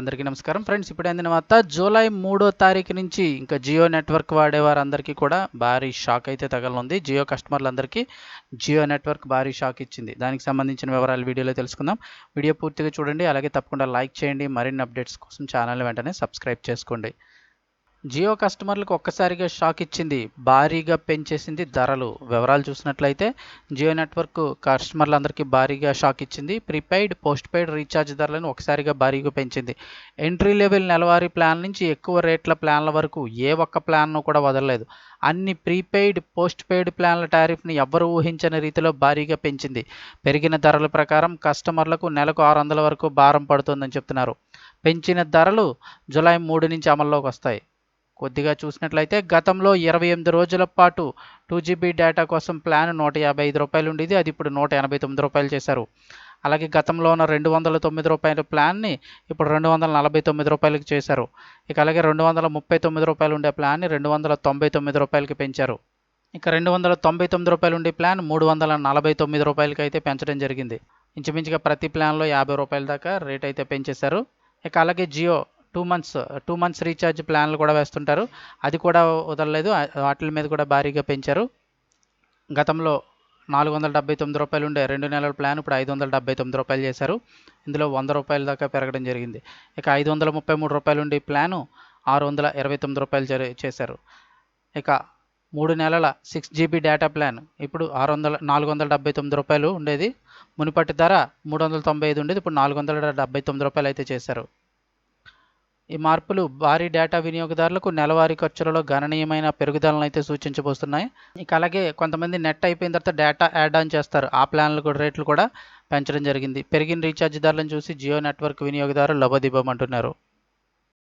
అందరికీ నమస్కారం. ఫ్రెండ్స్ ఇప్పుడు అందిన వార్త జూలై మూడో తారీఖు నుంచి ఇంకా జియో నెట్వర్క్ వాడేవారందరికీ కూడా భారీ షాక్ అయితే తగలనుంది. జియో కస్టమర్లందరికీ జియో నెట్వర్క్ భారీ షాక్ ఇచ్చింది. దానికి సంబంధించిన వివరాలు వీడియోలో తెలుసుకుందాం. వీడియో పూర్తిగా చూడండి. అలాగే తప్పకుండా లైక్ చేయండి. మరిన్ని అప్డేట్స్ కోసం ఛానల్ వెంటనే సబ్స్క్రైబ్ చేసుకోండి. జియో కస్టమర్లకు ఒక్కసారిగా షాక్ ఇచ్చింది భారీగా పెంచేసింది ధరలు. వివరాలు చూసినట్లయితే జియో నెట్వర్క్ కస్టమర్లందరికీ భారీగా షాక్ ఇచ్చింది. ప్రీపెయిడ్ పోస్ట్ పెయిడ్ రీఛార్జ్ ధరలను ఒకసారిగా భారీగా పెంచింది. ఎంట్రీ లెవెల్ నెలవారీ ప్లాన్ నుంచి ఎక్కువ రేట్ల ప్లాన్ల వరకు ఏ ఒక్క ప్లాన్ను కూడా వదలలేదు. అన్ని ప్రీపెయిడ్ పోస్ట్ పెయిడ్ ప్లాన్ల టారిఫ్ని ఎవ్వరూ ఊహించని రీతిలో భారీగా పెంచింది. పెరిగిన ధరల ప్రకారం కస్టమర్లకు నెలకు ఆరు వందల వరకు భారం పడుతుందని చెప్తున్నారు. పెంచిన ధరలు జులై మూడు నుంచి అమల్లోకి వస్తాయి. కొద్దిగా చూసినట్లయితే గతంలో ఇరవై ఎనిమిది రోజుల పాటు టూ జీబీ డేటా కోసం ప్లాన్ నూట యాభై ఐదు రూపాయలు ఉండేది అది ఇప్పుడు నూట ఎనభై తొమ్మిది రూపాయలు చేశారు. అలాగే గతంలో ఉన్న రెండు వందల తొమ్మిది రూపాయల ప్లాన్ని ఇప్పుడు రెండు వందల నలభై తొమ్మిది రూపాయలకి చేశారు. ఇక అలాగే రెండు వందల ముప్పై తొమ్మిది రూపాయలు ఉండే ప్లాన్ని రెండు వందల తొంభై తొమ్మిది రూపాయలకి పెంచారు. ఇక రెండు వందల తొంభై తొమ్మిది రూపాయలు ఉండే ప్లాన్ మూడు వందల నలభై తొమ్మిది రూపాయలకి అయితే పెంచడం జరిగింది. ఇంచుమించుగా ప్రతి ప్లాన్లో యాభై రూపాయల దాకా రేట్ అయితే పెంచేశారు. ఇక అలాగే Jio two months two months recharge ప్లాన్లు కూడా వేస్తుంటారు. అది కూడా వదలలేదు. వాటి మీద కూడా భారీగా పెంచారు. గతంలో నాలుగు వందల డెబ్బై తొమ్మిది రూపాయలు ఉండే రెండు నెలల ప్లాన్ ఇప్పుడు ఐదు వందల డెబ్బై తొమ్మిది రూపాయలు చేశారు. ఇందులో వంద రూపాయల దాకా పెరగడం జరిగింది. ఇక ఐదు వందల ముప్పై మూడు రూపాయలు ఉండే ప్లాను ఆరు వందల ఇరవై తొమ్మిది రూపాయలు చేశారు. ఇక మూడు నెలల సిక్స్ జీబీ డేటా ప్లాన్ ఇప్పుడు ఆరు వందల నాలుగు వందల డెబ్బై తొమ్మిది రూపాయలు ఉండేది. మునుపటి ధర మూడు వందల తొంభై ఐదు ఉండేది. ఇప్పుడు నాలుగు వందల డెబ్బై తొమ్మిది రూపాయలు అయితే చేశారు. ఈ మార్పులు భారీ డేటా వినియోగదారులకు నెలవారీ ఖర్చులలో గణనీయమైన పెరుగుదలను అయితే సూచించబోతున్నాయి ఇక అలాగే కొంతమంది నెట్ అయిపోయిన తర్వాత డేటా యాడ్ ఆన్ చేస్తారు. ఆ ప్లాన్లు కూడా రేట్లు కూడా పెంచడం జరిగింది. పెరిగిన రీఛార్జ్ ధరలను చూసి జియో నెట్వర్క్ వినియోగదారులు లబోదిబోమంటున్నారు